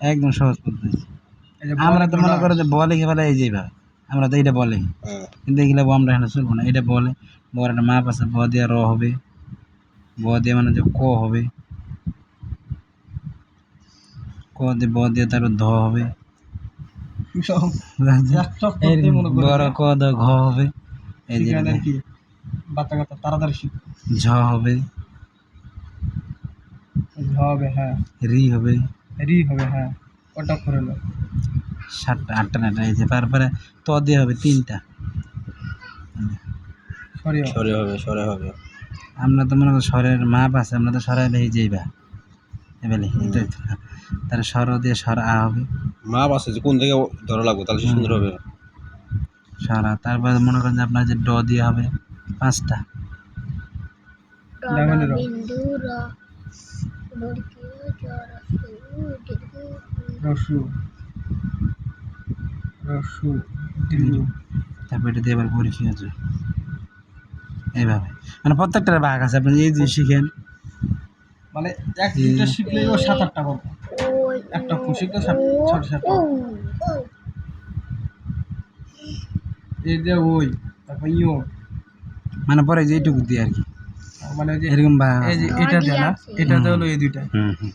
একদম সহজ পদ্ধতি। আমরা তো মনে করো যে বলে কি বলে এই যে ভাবে আমরা তো এটা বলে। হ্যাঁ। কিন্তু এগুলো আমরা এখানে চলবো না এটা বলে। বর একটা মাপ আছে ব দিয়ে র হবে। ব দিয়ে মানে যে ক হবে। ক দিয়ে ব দিয়ে তারপর ধ হবে। বড় ক দ ঘ হবে। এই যে বাচ্চা তাড়াতাড়ি ঝ হবে। ঝ হবে হ্যাঁ। রি হবে। রি হবে হ্যাঁ। ওটা করে লো সাতটা আটটা নয়টা এই যে তারপরে ত দিয়ে হবে তিনটা। সরি সরে হবে সরে হবে। আমরা তো মনে করি স্বরের মাপ আছে আমরা তো সরাইলে এই যাইবা এবেলে এটাই তো। তাহলে স্বর দিয়ে স্বর আ হবে। মাপ আছে যে কোন থেকে ধরা লাগবে তাহলে সুন্দর হবে। সারা তারপরে মনে করেন যে আপনার যে ড দিয়ে হবে পাঁচটা। রসু রসু দীর্ঘ তারপর এটা দিয়ে আবার পরীক্ষা আছে এইভাবে। মানে প্রত্যেকটার ভাগ আছে আপনি এই যে শিখেন। মানে এক দুইটা শিখলেই ও সাত আটটা পাবো একটা খুশি তো সাত এই যে ওই তারপর ইও মানে পরে যে এইটুকু দিয়ে আর কি। মানে যে এরকম এই এটা দেয় না এটা হলো এই দুইটা। হুম হুম।